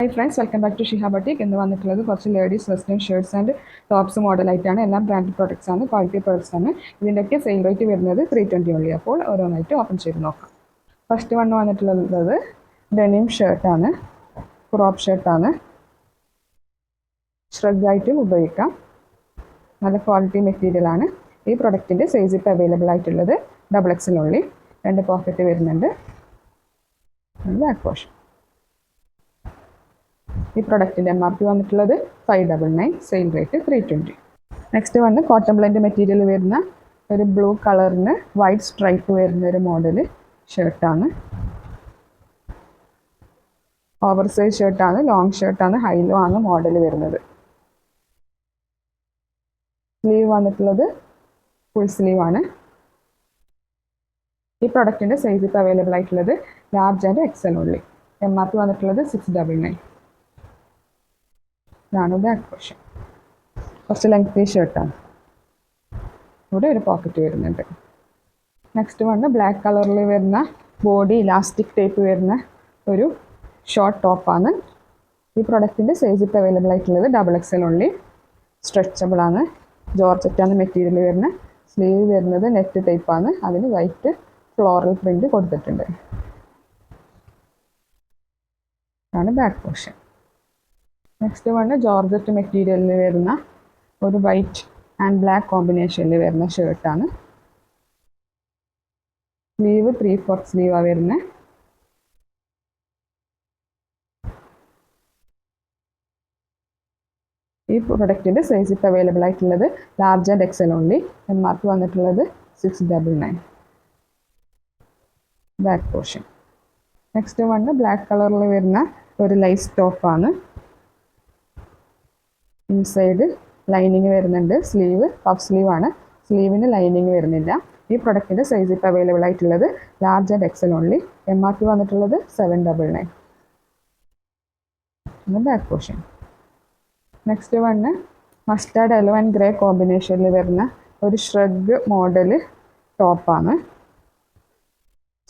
Hi friends welcome back to Shiha boutique എന്ന് വന്നിട്ടുള്ളത് കുറച്ച് ladies western shirts and tops മോഡലായിട്ടാണ് എല്ലാം ബ്രാൻഡ് പ്രോഡക്ട്സ് ആണ് ക്വാളിറ്റി പ്രോഡക്ട്സ് ആണ്. ഇതിന്റെയൊക്കെ സെയിൽ റേറ്റ് വരുന്നത് ത്രീ ട്വന്റി ഉള്ളി അപ്പോൾ ഓരോന്നായിട്ട് ഓപ്പൺ ചെയ്ത് നോക്കാം. ഫസ്റ്റ് വൺ വന്നിട്ടുള്ളത് ഡെനിം ഷർട്ടാണ് ക്രോപ്പ് ഷർട്ടാണ് ആയിട്ട് ഉപയോഗിക്കാം. നല്ല ക്വാളിറ്റി മെറ്റീരിയലാണ് ഈ പ്രൊഡക്റ്റിന്റെ സൈസ് ഇപ്പോൾ അവൈലബിൾ ആയിട്ടുള്ളത് ഡബിൾ എക്സിനുള്ളിൽ രണ്ട് പോക്കറ്റ് വരുന്നുണ്ട്. ബാക്ക് വാഷ് ഈ പ്രൊഡക്റ്റിന്റെ എം ആർ പി വന്നിട്ടുള്ളത് five double nine same rate three twenty next വന്ന് കോട്ടൺ ബ്ലെൻഡ് മെറ്റീരിയൽ വരുന്ന ഒരു ബ്ലൂ കളറിന് വൈറ്റ് സ്ട്രൈപ്പ് വരുന്ന ഒരു മോഡൽ ഷർട്ടാണ് ഓവർ സൈസ് ഷർട്ടാണ് ലോങ് ഷർട്ടാണ് ഹൈലോ ആണ് മോഡൽ വരുന്നത്. സ്ലീവ് വന്നിട്ടുള്ളത് ഫുൾ സ്ലീവ് ആണ്. ഈ പ്രൊഡക്റ്റിന്റെ സൈസ് ഇപ്പോൾ അവൈലബിൾ ആയിട്ടുള്ളത് large and XL only M R P വന്നിട്ടുള്ളത് സിക്സ് ഡബിൾ നയൻ ഇതാണ് ബാക്ക് പോർഷൻ കുറച്ച് ലെങ്തി ഷർട്ടാണ് ഇവിടെ ഒരു പോക്കറ്റ് വരുന്നുണ്ട്. നെക്സ്റ്റ് വന്ന് ബ്ലാക്ക് കളറിൽ വരുന്ന ബോഡി ഇലാസ്റ്റിക് ടൈപ്പ് വരുന്ന ഒരു ഷോർട്ട് ടോപ്പാണ് ഈ പ്രൊഡക്റ്റിന്റെ സൈസ് ഇപ്പോൾ അവൈലബിൾ ആയിട്ടുള്ളത് ഡബിൾ എക്സൽ ഉള്ളി. സ്ട്രെച്ചബിൾ ആണ്. ജോർജറ്റാണ് മെറ്റീരിയൽ വരുന്ന. സ്ലീവ് വരുന്നത് നെറ്റ് ടൈപ്പാണ് അതിന് വൈറ്റ് ഫ്ലോറൽ പ്രിന്റ് കൊടുത്തിട്ടുണ്ട്. ആണ് back portion next one georgette മെറ്റീരിയലിൽ വരുന്ന ഒരു വൈറ്റ് ആൻഡ് ബ്ലാക്ക് കോമ്പിനേഷനിൽ വരുന്ന ഷർട്ടാണ് സ്ലീവ് ത്രീ ഫോർത്ത് സ്ലീവാണ് വരുന്നത് ഈ പ്രൊഡക്റ്റിന്റെ സൈസ് ഇപ്പോൾ അവൈലബിൾ ആയിട്ടുള്ളത് large and XL only M R P വന്നിട്ടുള്ളത് six double nine back portion next one black കളറിൽ വരുന്ന ഒരു ലൈസ് ടോപ്പാണ് ഇൻസൈഡ് ലൈനിങ് വരുന്നുണ്ട്. സ്ലീവ് പഫ് സ്ലീവ് ആണ്. സ്ലീവിന് ലൈനിങ് വരുന്നില്ല. ഈ പ്രൊഡക്റ്റിന്റെ സൈസ് ഇപ്പോൾ അവൈലബിൾ ആയിട്ടുള്ളത് large and XL only M R P വന്നിട്ടുള്ളത് seven double nine back portion next one mustard eleven grey കോമ്പിനേഷനിൽ വരുന്ന ഒരു ഷ്രഗ് മോഡൽ ടോപ്പാണ്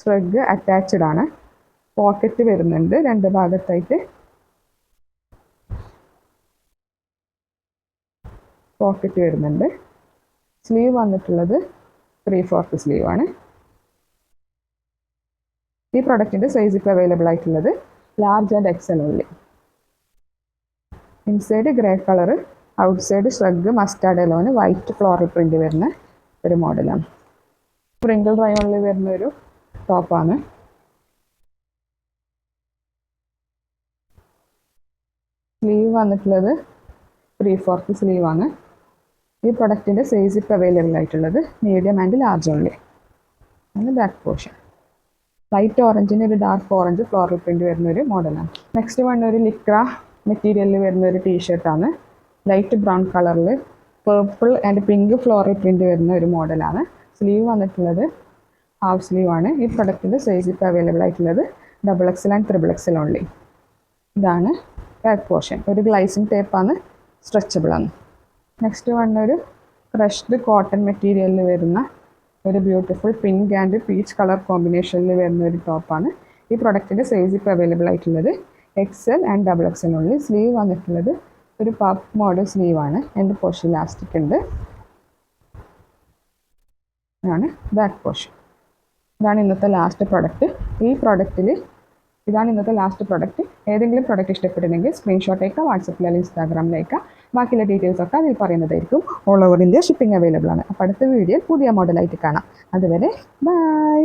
ഷ്രഗ് അറ്റാച്ച്ഡ് ആണ്. പോക്കറ്റ് വരുന്നുണ്ട്. രണ്ട് ഭാഗത്തായിട്ട് പോക്കറ്റ് വരുന്നുണ്ട്. സ്ലീവ് വന്നിട്ടുള്ളത് ത്രീ ഫോർത്ത് സ്ലീവ് ആണ്. ഈ പ്രൊഡക്റ്റിന്റെ സൈസ് ഇപ്പോൾ അവൈലബിൾ ആയിട്ടുള്ളത് large and XL only inside grey colour outside shrug mustard എലോന് white floral print വരുന്ന ഒരു മോഡലാണ് സ്പ്രിങ്കിൾ റയോണിൽ വരുന്ന ഒരു ടോപ്പാണ് സ്ലീവ് വന്നിട്ടുള്ളത് ത്രീ ഫോർത്ത് സ്ലീവ് ആണ്. ഈ പ്രൊഡക്റ്റിന്റെ സൈസ് ഇപ്പോൾ അവൈലബിൾ ആയിട്ടുള്ളത് മീഡിയം ആൻഡ് ലാർജ് ഓൺലി ആണ് ബാക്ക് പോർഷൻ ലൈറ്റ് ഓറഞ്ചിന് ഒരു ഡാർക്ക് ഓറഞ്ച് ഫ്ലോറൽ പ്രിന്റ് വരുന്ന ഒരു മോഡലാണ് നെക്സ്റ്റ് വൺ ഒരു ലിക്ര മെറ്റീരിയലിൽ വരുന്ന ഒരു ടീഷർട്ടാണ് ലൈറ്റ് ബ്രൗൺ കളറിൽ purple and pink floral print വരുന്ന ഒരു മോഡലാണ് സ്ലീവ് വന്നിട്ടുള്ളത് ഹാഫ് സ്ലീവ് ആണ്. ഈ പ്രൊഡക്റ്റിന്റെ സൈസ് ഇപ്പോൾ അവൈലബിൾ ആയിട്ടുള്ളത് double XL and triple XL only ഇതാണ് ബാക്ക് പോർഷൻ ഒരു ഗ്ലൈസിങ് ടേപ്പാണ് സ്ട്രെച്ചബിൾ ആണ്. നെക്സ്റ്റ് വൺ ഒരു ക്രഷ്ഡ് കോട്ടൺ മെറ്റീരിയലിൽ വരുന്ന ഒരു beautiful pink and peach colour കോമ്പിനേഷനിൽ വരുന്ന ഒരു ടോപ്പാണ് ഈ പ്രൊഡക്റ്റിന്റെ സൈസ് ഇപ്പോൾ അവൈലബിൾ ആയിട്ടുള്ളത് എക്സൽ ആൻഡ് ഡബിൾ എക്സലിനുള്ളിൽ സ്ലീവ് വന്നിട്ടുള്ളത് ഒരു പഫ് മോഡൽ സ്ലീവാണ് എന്റെ പോഷൻ ഇലാസ്റ്റിക് ഉണ്ട്. ഇതാണ് ബാക്ക് പോഷൻ ഇതാണ് ഇന്നത്തെ ലാസ്റ്റ് പ്രൊഡക്റ്റ് ഈ പ്രൊഡക്റ്റിൽ ഇതാണ് ഇന്നത്തെ ലാസ്റ്റ് പ്രൊഡക്റ്റ് ഏതെങ്കിലും പ്രൊഡക്റ്റ് ഇഷ്ടപ്പെട്ടില്ലെങ്കിൽ സ്ക്രീൻഷോട്ട് അയക്കാം വാട്സപ്പിൽ അല്ലെങ്കിൽ ഇൻസ്റ്റാഗ്രാമിൽ ബാക്കിയുള്ള ഡീറ്റെയിൽസ് ഒക്കെ അതിൽ പറയുന്നതായിരിക്കും. All over India shipping available ആണ്. അപ്പോൾ അടുത്ത വീഡിയോയിൽ പുതിയ മോഡലായിട്ട് കാണാം. അതുവരെ ബൈ